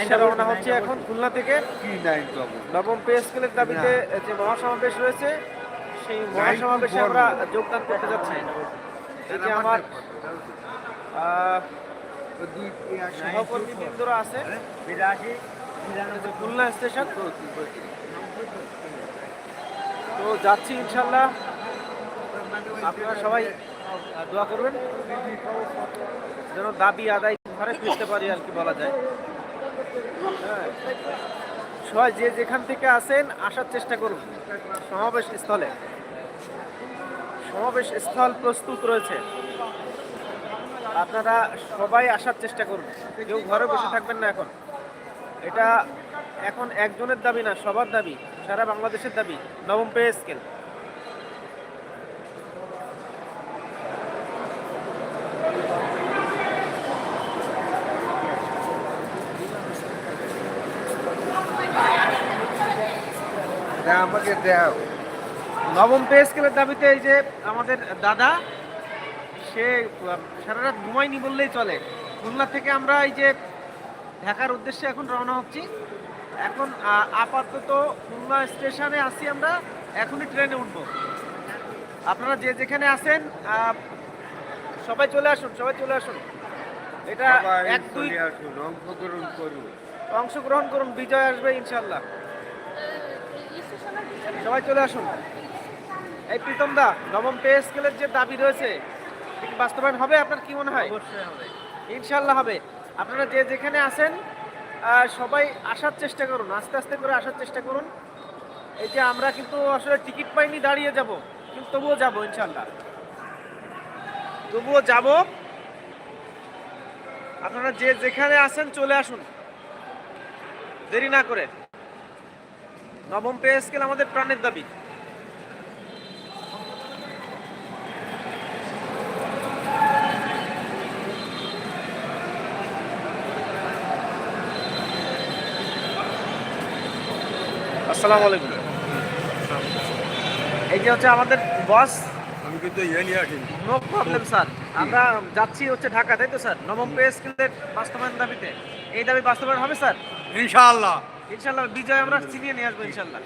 উদ্দেশ্যে রওনা হচ্ছে এখন খুলনা থেকে। নবম পে স্কেলের দাবিতে যে মহাসমাবেশ রয়েছে, সেই মহাসমাবেশে আমরা যোগদান করতে যাচ্ছি। যে আমার সহকর্মী বৃন্দরা আছে খুলনা স্টেশন। তো যাচ্ছি ইনশাল্লাহ আপনারা সবাই দোয়া করবেন। যেন দাবি আদায় ঘরে ফিরতে পারি আর কি বলা যায়। সবাই যে যেখান থেকে আসেন আসার চেষ্টা করুন। সমাবেশ স্থলে। সমাবেশ স্থল প্রস্তুত রয়েছে। আপনারা সবাই আসার চেষ্টা করুন। কেউ ঘরে বসে থাকবেন না এখন। এটা এখন একজনের দাবি না, সবার দাবি, সারা বাংলাদেশের দাবি, নবম পে স্কেল। আমাকে দেও নবম পে স্কেলের দাবিতে এই যে আমাদের দাদা সে সারা রাত ঘুমায়নি বললেই চলে। খুলনা থেকে আমরা এই যে ঢাকার উদ্দেশ্যে এখন রওনা হচ্ছি। এখন আপাতত খুলনা স্টেশনে আসি আমরা এখনই ট্রেনে উঠব। আপনারা যে যেখানে আছেন সবাই চলে আসুন সবাই চলে আসুন। এটা এক দুই অংশগ্রহণ করুন। অংশগ্রহণ করুন বিজয় আসবে ইনশাল্লাহ। সবাই চলে আসুন। এই প্রীতম দা নবম পে স্কেলের যে দাবি রয়েছে বাস্তবায়ন হবে? আপনার কি মনে হয়? অবশ্যই হবে। ইনশাল্লাহ হবে। আপনারা যে যেখানে আছেন সবাই আসার চেষ্টা করুন আস্তে আস্তে করে আসার চেষ্টা করুন। এই যে আমরা কিন্তু আসলে টিকিট পাইনি দাঁড়িয়ে যাব কিন্তু তবুও যাব ইনশাল্লাহ তবুও যাব। আপনারা যে যেখানে আছেন চলে আসুন। দেরি না করে। নবম পে স্কেল আমাদের প্রাণের দাবি। আসসালামু আলাইকুম। এই যে হচ্ছে আমাদের বস আমি কিন্তু ইয়ে নিয়ে আসিনি। নো প্রবলেম স্যার আমরা যাচ্ছি হচ্ছে ঢাকা তাই তো স্যার নবম পে স্কেলের বাস্তবায়ন দাবিতে। এই দাবি বাস্তবায়ন হবে স্যার ইনশাআল্লাহ। ইনশাল্লাহ বিজয় আমরা চিনিয়ে নিয়ে আসব ইনশাল্লাহ।